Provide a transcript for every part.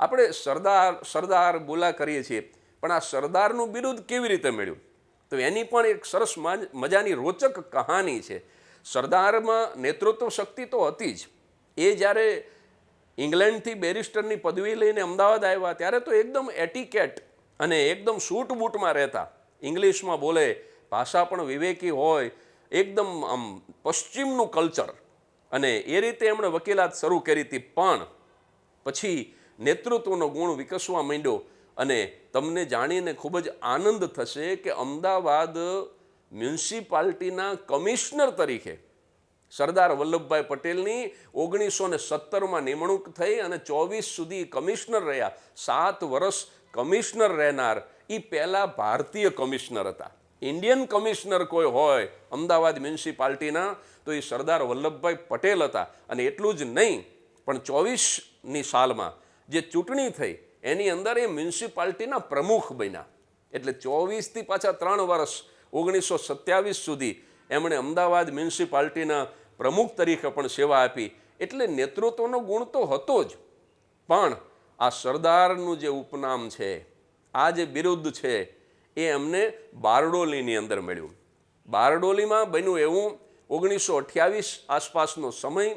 આપણે સરદાર સરદાર બોલા કરીએ છીએ, પણ આ સરદારનું બિરુદ કેવી રીતે મળ્યું? તો એની પણ એક સરસ મજાની રોચક કહાની છે. સરદારમાં નેતૃત્વ શક્તિ તો હતી જ. એ જ્યારે ઇંગ્લેન્ડથી બેરિસ્ટરની પદવી લઈને અમદાવાદ આવ્યા, ત્યારે તો એકદમ એટિકેટ અને એકદમ સૂટ બૂટમાં રહેતા. ઇંગ્લિશમાં બોલે, ભાષા પણ વિવેકી હોય, એકદમ આમ પશ્ચિમનું કલ્ચર. અને એ રીતે એમણે વકીલાત શરૂ કરી હતી. પણ પછી નેતૃત્વનો ગુણ વિકસવા માંડ્યો અને તમને જાણીને ખૂબ જ આનંદ થશે કે અમદાવાદ મ્યુનિસિપાલિટીના કમિશનર તરીકે સરદાર વલ્લભભાઈ પટેલની ઓગણીસો ને સત્તરમાં નિમણૂક થઈ અને ચોવીસ સુધી કમિશનર રહ્યા. સાત વર્ષ કમિશનર રહેનાર એ પહેલાં ભારતીય કમિશનર હતા. ઇન્ડિયન કમિશનર કોઈ હોય અમદાવાદ મ્યુનિસિપાલિટીના તો એ સરદાર વલ્લભભાઈ પટેલ હતા. અને એટલું જ નહીં, પણ ચોવીસની સાલમાં જે ચૂંટણી થઈ, એની અંદર એ મ્યુનિસિપાલિટીના પ્રમુખ બન્યા. એટલે ચોવીસથી પાછા ત્રણ વર્ષ, ઓગણીસો સત્યાવીસ સુધી એમણે અમદાવાદ મ્યુનિસિપાલિટીના પ્રમુખ તરીકે પણ સેવા આપી. એટલે નેતૃત્વનો ગુણ તો હતો જ. પણ આ સરદારનું જે ઉપનામ છે, આ જે બિરુદ્ધ છે, એ એમને બારડોલીની અંદર મળ્યું. બારડોલીમાં બન્યું એવું, ઓગણીસો અઠ્યાવીસ આસપાસનો સમય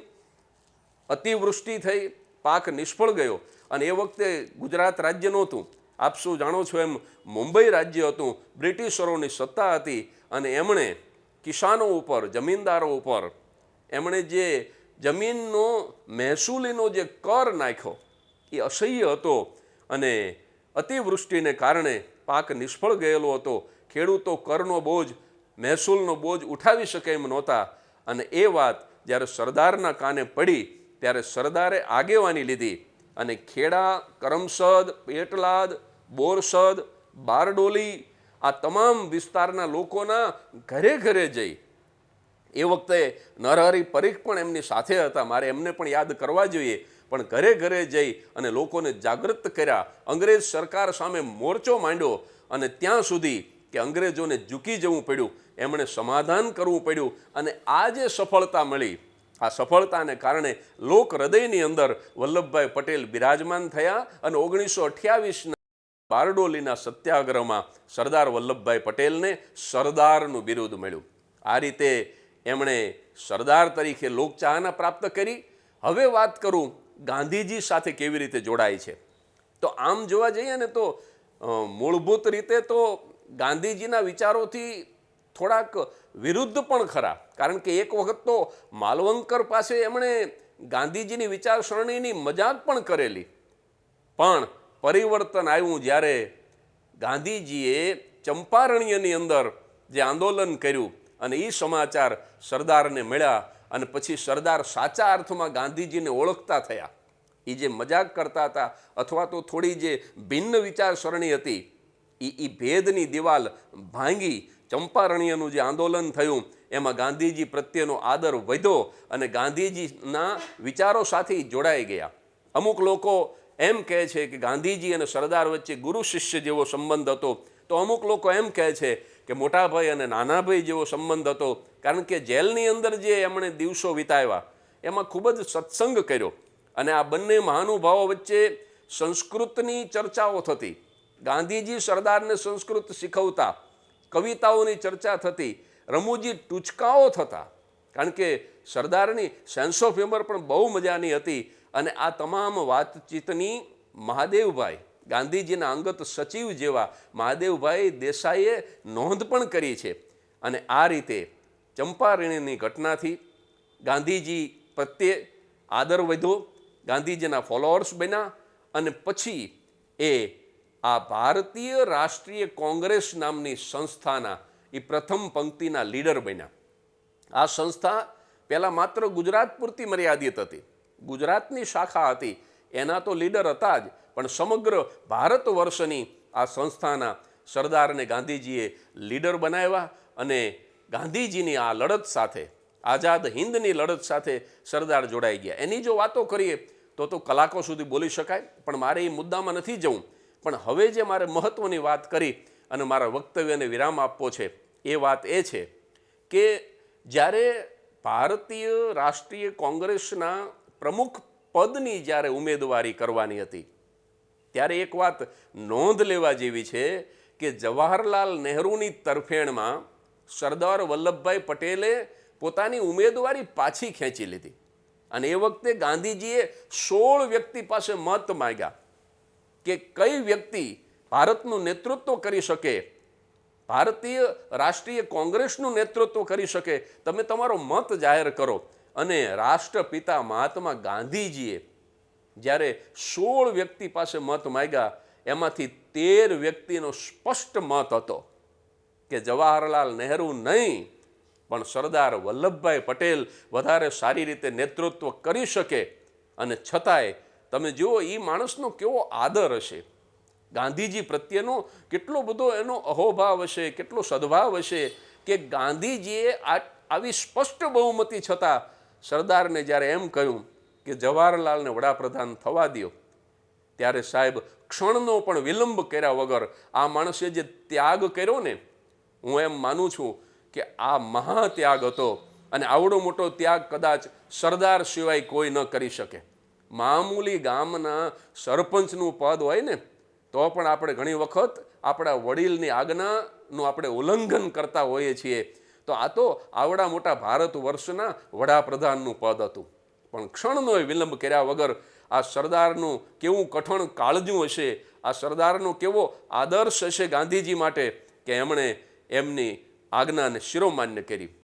અતિવૃષ્ટિ થઈ, પાક નિષ્ફળ ગયો. અને એ વખતે ગુજરાત રાજ્ય નહોતું. આપ શું જાણો છો એમ મુંબઈ રાજ્ય હતું, બ્રિટિશરોની સત્તા હતી અને એમણે કિસાનો ઉપર, જમીનદારો ઉપર એમણે જે જમીનનો, મહેસૂલીનો જે કર નાખ્યો, એ અસહ્ય હતો અને અતિવૃષ્ટિને કારણે પાક નિષ્ફળ ગયેલો હતો. ખેડૂતો કરનો બોજ, મહેસૂલનો બોજ ઉઠાવી શકે એમ નહોતા અને એ વાત જ્યારે સરદારના કાને પડી, ત્યારે સરદારે આગેવાની લીધી. અને ખેડા, કરમસદ, પેટલાદ, બોરસદ, બારડોલી આ તમામ વિસ્તારના લોકોના ઘરે ઘરે જઈ એ વખતે નરહરી પરીખ પણ એમની સાથે હતા. મારે એમને પણ યાદ કરવા જોઈએ. પણ ઘરે ઘરે જઈ અને લોકોને જાગૃત કર્યા. અંગ્રેજ સરકાર સામે મોરચો માંડ્યો અને ત્યાં સુધી કે અંગ્રેજોને ઝૂકી જવું પડ્યું. એમણે સમાધાન કરવું પડ્યું અને આ જે સફળતા મળી. આ સફળતાને કારણે લોક હૃદયની અંદર વલ્લભભાઈ પટેલ બિરાજમાન થયા અને ઓગણીસો અઠ્યાવીસના બારડોલીના સત્યાગ્રહમાં સરદાર વલ્લભભાઈ પટેલને સરદારનું બિરુદ મળ્યું. આ રીતે એમણે સરદાર તરીકે લોકચાહના પ્રાપ્ત કરી. હવે વાત કરું ગાંધીજી સાથે કેવી રીતે જોડાય છે. તો આમ જોવા જઈએ ને તો મૂળભૂત રીતે તો ગાંધીજીના વિચારોથી થોડાક વિરુદ્ધ પણ ખરા. કારણ કે એક વખત તો માલવંકર પાસે એમણે ગાંધીજીની વિચારસરણીની મજાક પણ કરેલી. પણ પરિવર્તન આવ્યું જ્યારે ગાંધીજીએ ચંપારણ્યની અંદર જે આંદોલન કર્યું અને એ સમાચાર સરદારને મળ્યા અને પછી સરદાર સાચા અર્થમાં ગાંધીજીને ઓળખતા થયા. એ જે મજાક કરતા હતા અથવા તો થોડી જે ભિન્ન વિચારસરણી હતી એ એ ભેદની દિવાલ ભાંગી ચંપારણ્યનું જે આંદોલન થયું, એમાં ગાંધીજી પ્રત્યેનો આદર વધ્યો અને ગાંધીજીના વિચારો સાથે જોડાઈ ગયા. અમુક લોકો એમ કહે છે કે ગાંધીજી અને સરદાર વચ્ચે ગુરુ શિષ્ય જેવો સંબંધ હતો. તો અમુક લોકો એમ કહે છે કે મોટાભાઈ અને નાનાભાઈ જેવો સંબંધ હતો, કારણ કે જેલની અંદર જે એમણે દિવસો વિતાવ્યા, એમાં ખૂબ જ સત્સંગ કર્યો. અને આ બંને મહાનુભાવો વચ્ચે સંસ્કૃતની ચર્ચાઓ થતી. ગાંધીજી સરદારને સંસ્કૃત શીખવતા કવિતાઓની ચર્ચા થતી, રમૂજી ટૂચકાઓ થતા. કારણ કે સરદારની સેન્સ ઓફ હ્યુમર પણ બહુ મજાની હતી અને આ તમામ વાતચીતની મહાદેવભાઈ ગાંધીજીના અંગત સચિવ જેવા મહાદેવભાઈ દેસાઈએ નોંધ પણ કરી છે. અને આ રીતે ચંપારણ્યની ઘટનાથી ગાંધીજી પ્રત્યે આદર વધ્યો, ગાંધીજીના ફોલોઅર્સ બન્યા અને પછી એ આ ભારતીય રાષ્ટ્રીય કોંગ્રેસ નામની સંસ્થાના એ પ્રથમ પંક્તિના લીડર બન્યા. આ સંસ્થા પહેલાં માત્ર ગુજરાત પૂરતી મર્યાદિત હતી. ગુજરાતની શાખા હતી. એના તો લીડર હતા જ, પણ સમગ્ર ભારત વર્ષની આ સંસ્થાના સરદારને ગાંધીજીએ લીડર બનાવ્યા અને ગાંધીજીની આ લડત સાથે, આઝાદ હિંદની લડત સાથે સરદાર જોડાઈ ગયા. એની જો વાતો કરીએ, તો તો કલાકો સુધી બોલી શકાય, પણ મારે એ મુદ્દામાં નથી જવું. પણ હવે જે મારે મહત્ત્વની વાત કરી અને મારા વક્તવ્યને વિરામ આપવો છે, એ વાત એ છે કે જ્યારે ભારતીય રાષ્ટ્રીય કોંગ્રેસના પ્રમુખ પદની જ્યારે ઉમેદવારી કરવાની હતી, ત્યારે એક વાત નોંધ લેવા જેવી છે કે જવાહરલાલ નહેરુની તરફેણમાં સરદાર વલ્લભભાઈ પટેલે પોતાની ઉમેદવારી પાછી ખેંચી લીધી. અને એ વખતે ગાંધીજીએ સોળ વ્યક્તિ પાસે મત માંગ્યા. કે કઈ વ્યક્તિ ભારતનું નેતૃત્વ કરી શકે, ભારતીય રાષ્ટ્રીય કોંગ્રેસનું નેતૃત્વ કરી શકે, તમે તમારો મત જાહેર કરો. અને રાષ્ટ્રપિતા મહાત્મા ગાંધીજીએ જ્યારે સોળ વ્યક્તિ પાસે મત માગ્યા, એમાંથી તેર વ્યક્તિનો સ્પષ્ટ મત હતો કે જવાહરલાલ નહેરુ નહીં, પણ સરદાર વલ્લભભાઈ પટેલ વધારે સારી રીતે નેતૃત્વ કરી શકે. અને છતાંય તમે જુઓ એ માણસનો કેવો આદર હશે? ગાંધીજી પ્રત્યેનો કેટલો બધો એનો અહોભાવ હશે, કેટલો સદભાવ હશે કે ગાંધીજીએ આવી સ્પષ્ટ બહુમતી છતાં સરદારને જ્યારે એમ કહ્યું કે જવાહરલાલને વડાપ્રધાન થવા દ્યો, ત્યારે સાહેબ ક્ષણનો પણ વિલંબ કર્યા વગર આ માણસે જે ત્યાગ કર્યો ને, હું એમ માનું છું કે આ મહાત્યાગ હતો અને આવડો મોટો ત્યાગ કદાચ સરદાર સિવાય કોઈ ન કરી શકે. મામૂલી ગામના સરપંચનું પદ હોય ને, તો પણ આપણે ઘણી વખત આપણા વડીલની આજ્ઞાનું આપણે ઉલ્લંઘન કરતા હોઈએ છીએ. તો આ તો આવડા મોટા ભારત વર્ષના વડાપ્રધાનનું પદ હતું. પણ ક્ષણનો વિલંબ કર્યા વગર આ સરદારનું કેવું કઠણ કાળજું હશે, આ સરદારનો કેવો આદર્શ હશે ગાંધીજી માટે, કે એમણે એમની આજ્ઞાને શિરોમાન્ય કરી.